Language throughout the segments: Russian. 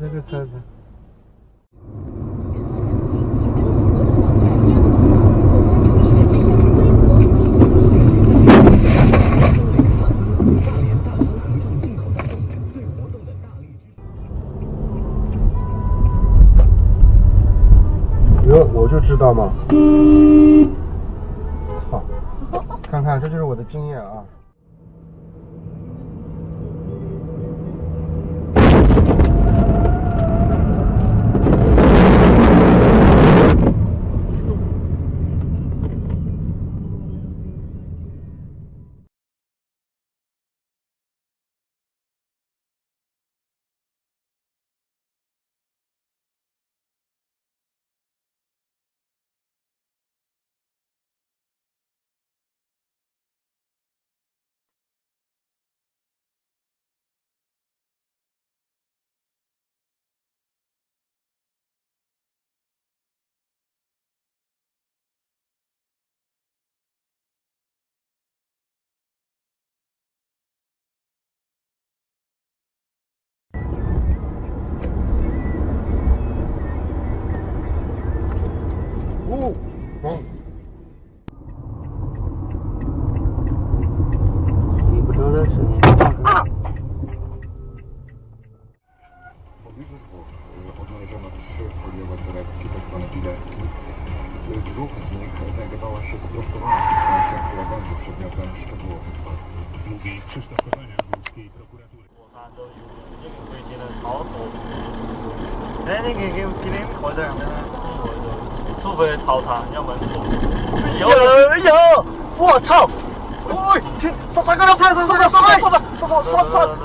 这个车子。哟，我就知道嘛。操！看看，这就是我的经验啊。光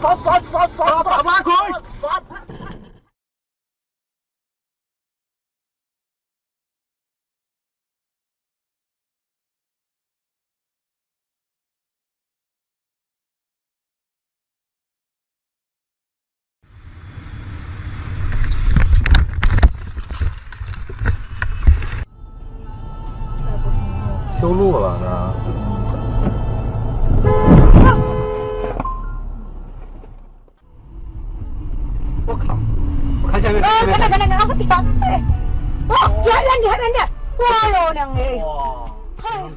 刷刷刷刷，大马狗！修路了。 한 개 하면 돼. 와, 그냥. 와. 어. 헐.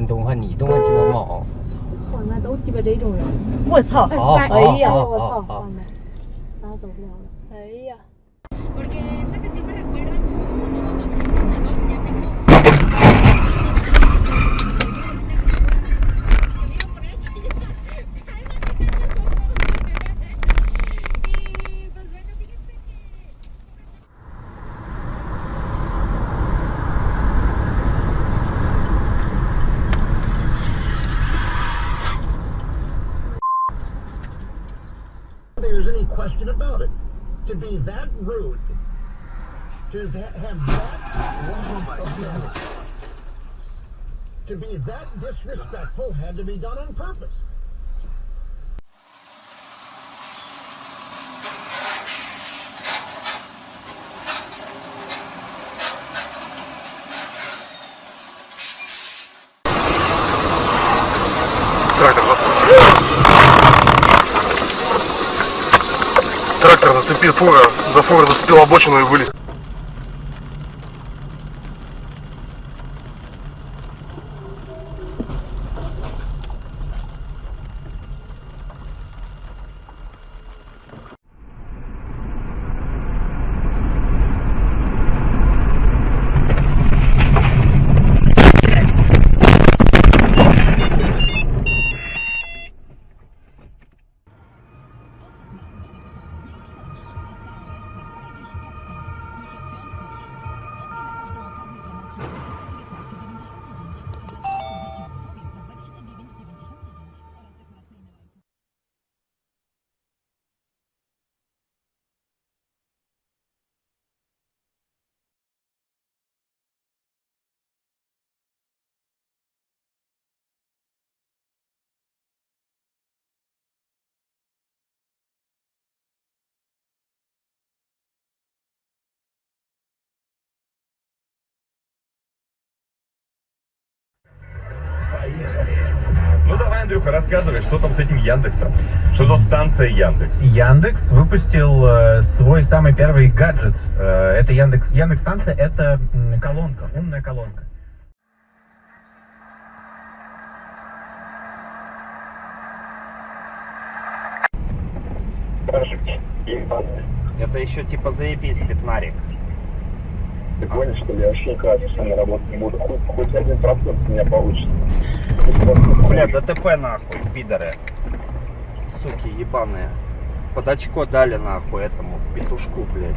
人动换你动个鸡巴毛。好那都鸡巴这种人。我操！好哎哎呀我操，好好放那，然后走不了了。哎呀，to be that disrespectful had to be done on purpose. Трактор зацепил фура, за фура зацепил обочину и вылез. Андрюха, рассказывай, что там с этим Яндексом? Что за станция Яндекс? Яндекс выпустил э, свой самый первый гаджет. Э, это Яндекс. Яндекс станция это м, колонка, умная колонка. Это еще типа заебись, пятнарик. Ты понял, что? Я вообще никогда с вами работать не буду. Хоть, хоть один процент у меня получится. Бля, ДТП нахуй, пидоры. Суки ебаные. Под очко дали нахуй этому петушку, блядь.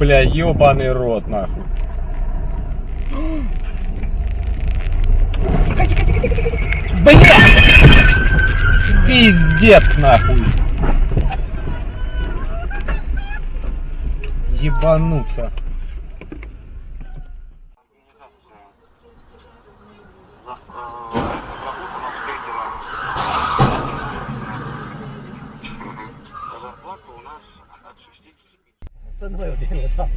Бля, ебаный рот, нахуй. Бля! Пиздец, нахуй. Ебануться. 真他妈有电我操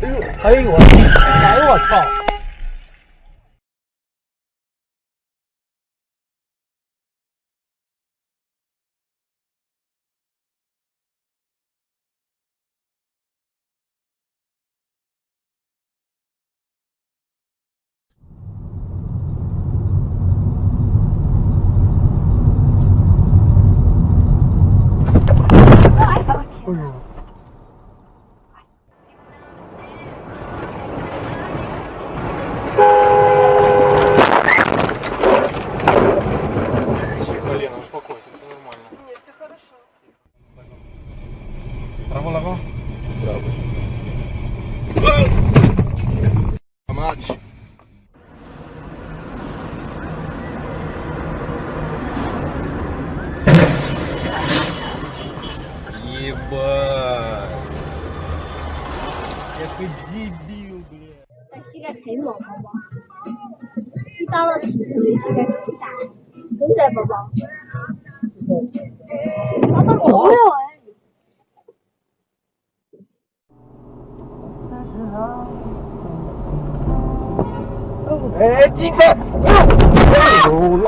哎呦哎呦我操哎呦我操。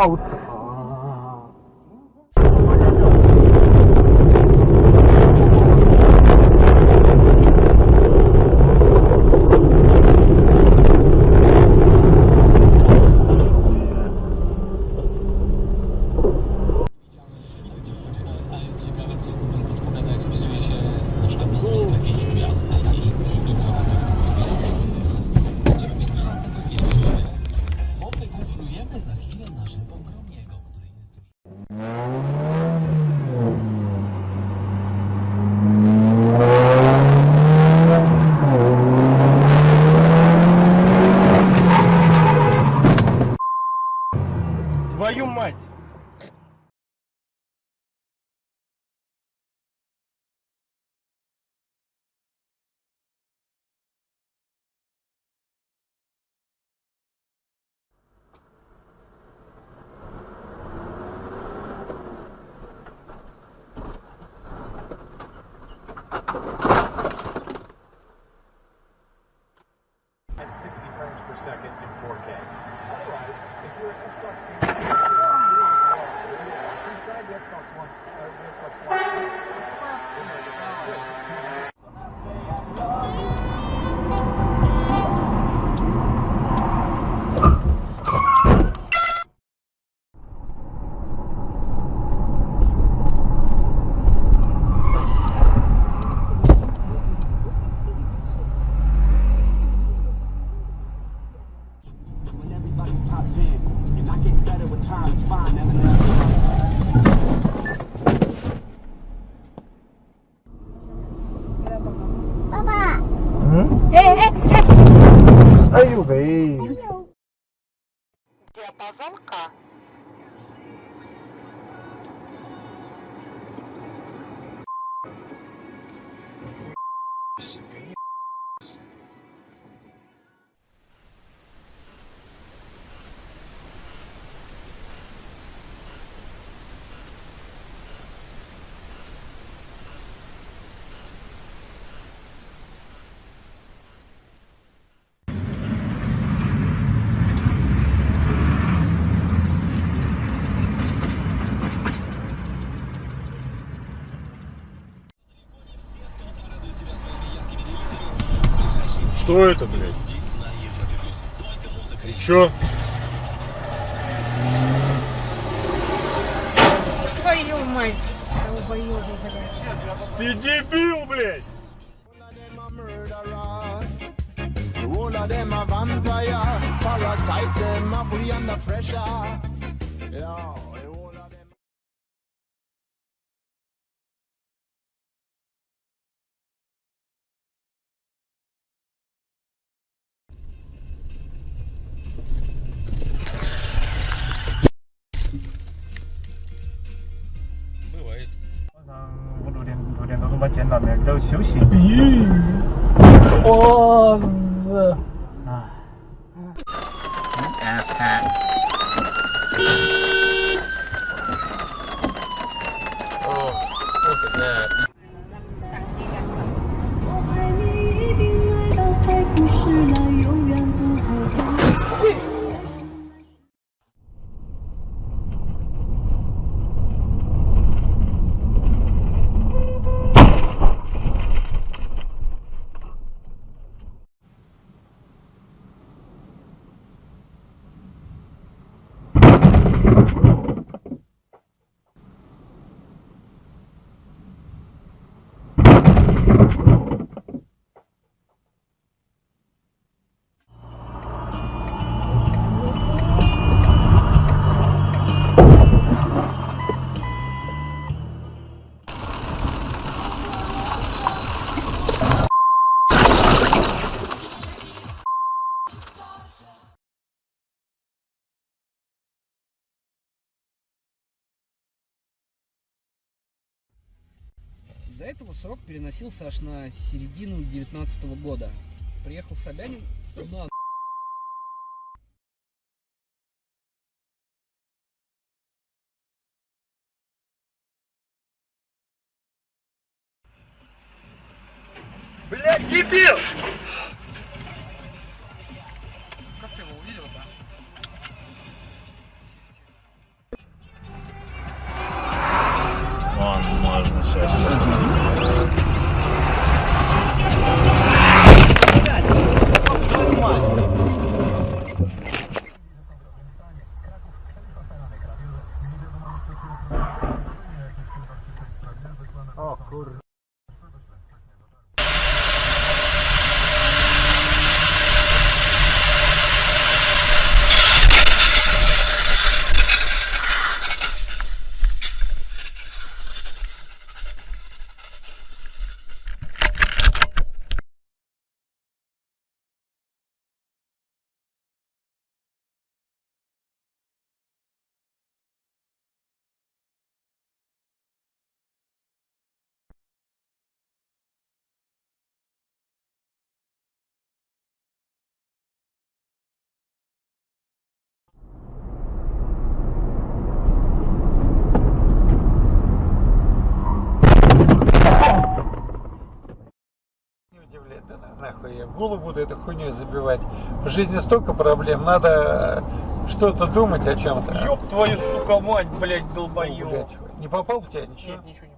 out Что это, блядь? И чё? Твою мать, долбоёбы, блядь. Ты дебил, блядь! Whole of them a vampire, parasite them a free under pressure. 休息。咦、嗯，我日！啊！S hat。Oh, look at that. Из-за этого срок переносился аж на середину 19 года. Приехал Собянин на Блять, дебил! O kur... я в голову буду эту хуйню забивать. В жизни столько проблем, надо э, что-то думать о чем-то. Ёб твою, сука, мать, блядь, долбоёб. Блядь, Не попал в тебя ничего? Нет, ничего не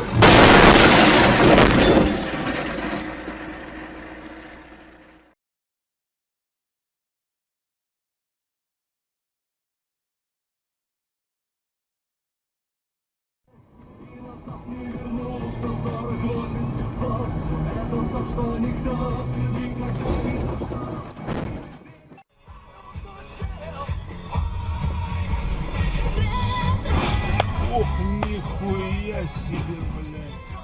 ！Ох, Amen.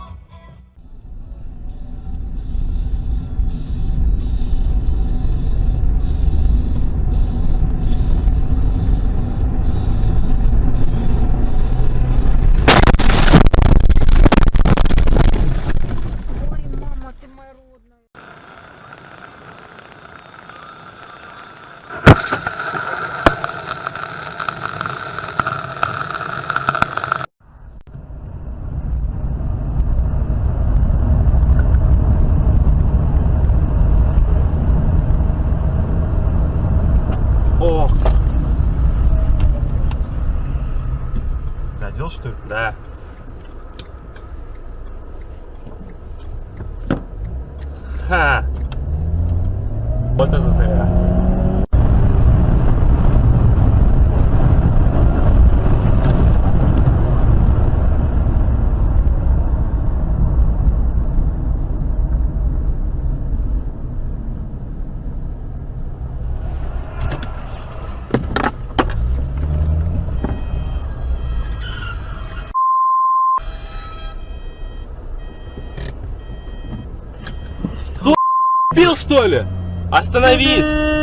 하하 멋져주세요? Что ли? Остановись!